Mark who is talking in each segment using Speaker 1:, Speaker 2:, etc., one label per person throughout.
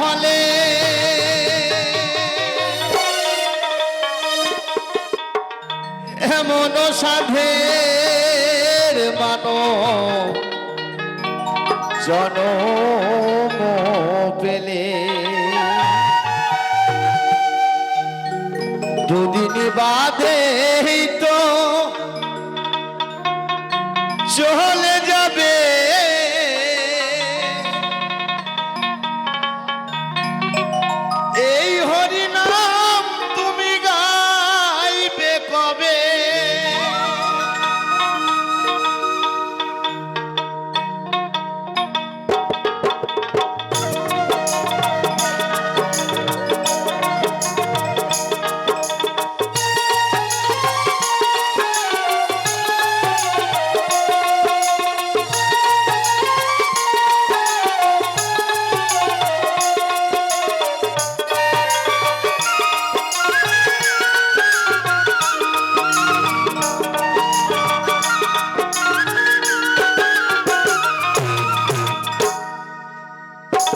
Speaker 1: হলে এমন সাধে মানো জনম পেলে দুদিন বাদে তো চল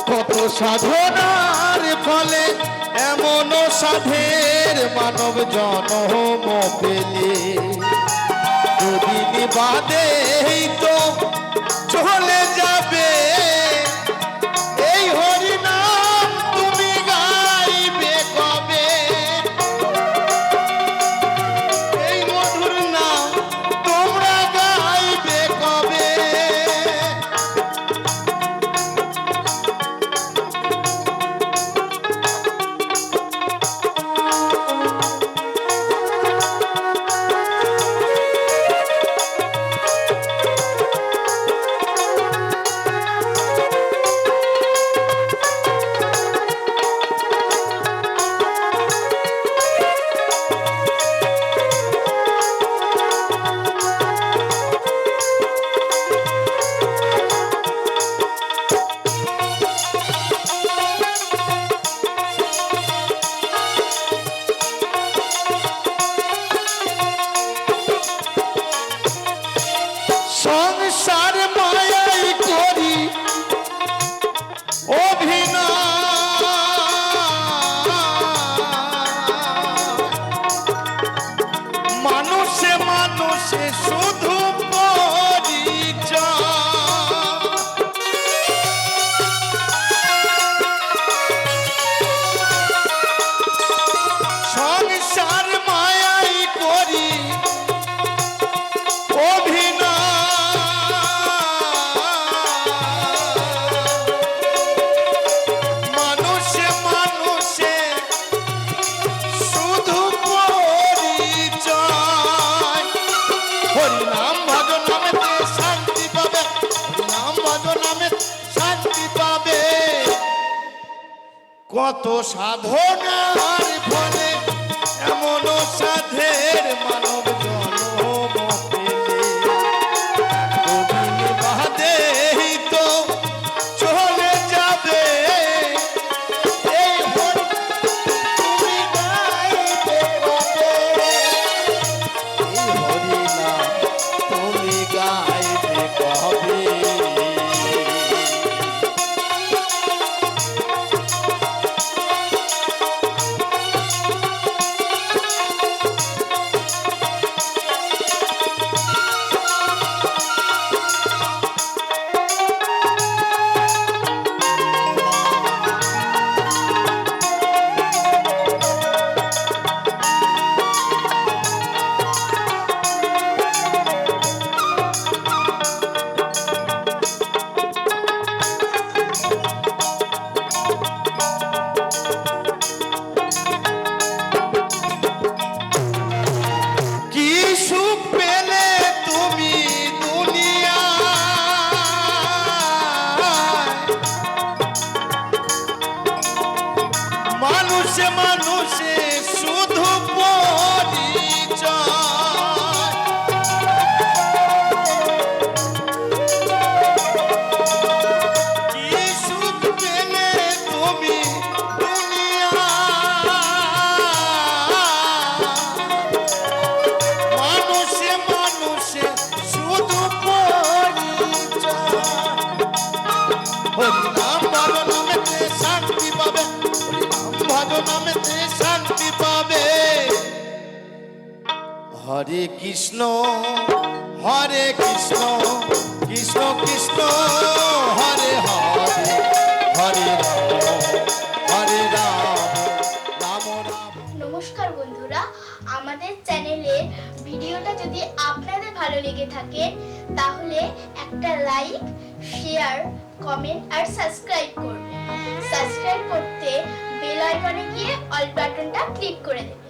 Speaker 1: কত সাধনার ফলে এমন সাধের মানব জন্ম পেলে দুদিন বাদে I'm so sorry. কত সাধনার ফলে হরি নাম ভালো হরে কৃষ্ণ হরে কৃষ্ণ কৃষ্ণ কৃষ্ণ হরে হরে হরে রাম হরে রাম
Speaker 2: নমস্কার বন্ধুরা আমাদের চ্যানেলে ভিডিওটা যদি আপনাদের ভালো লেগে থাকে তাহলে একটা লাইক শেয়ার কমেন্ট আর সাবস্ক্রাইব করবে সাবস্ক্রাইব করতে বেল আইকনে গিয়ে অল বাটনটা ক্লিক করে দেবে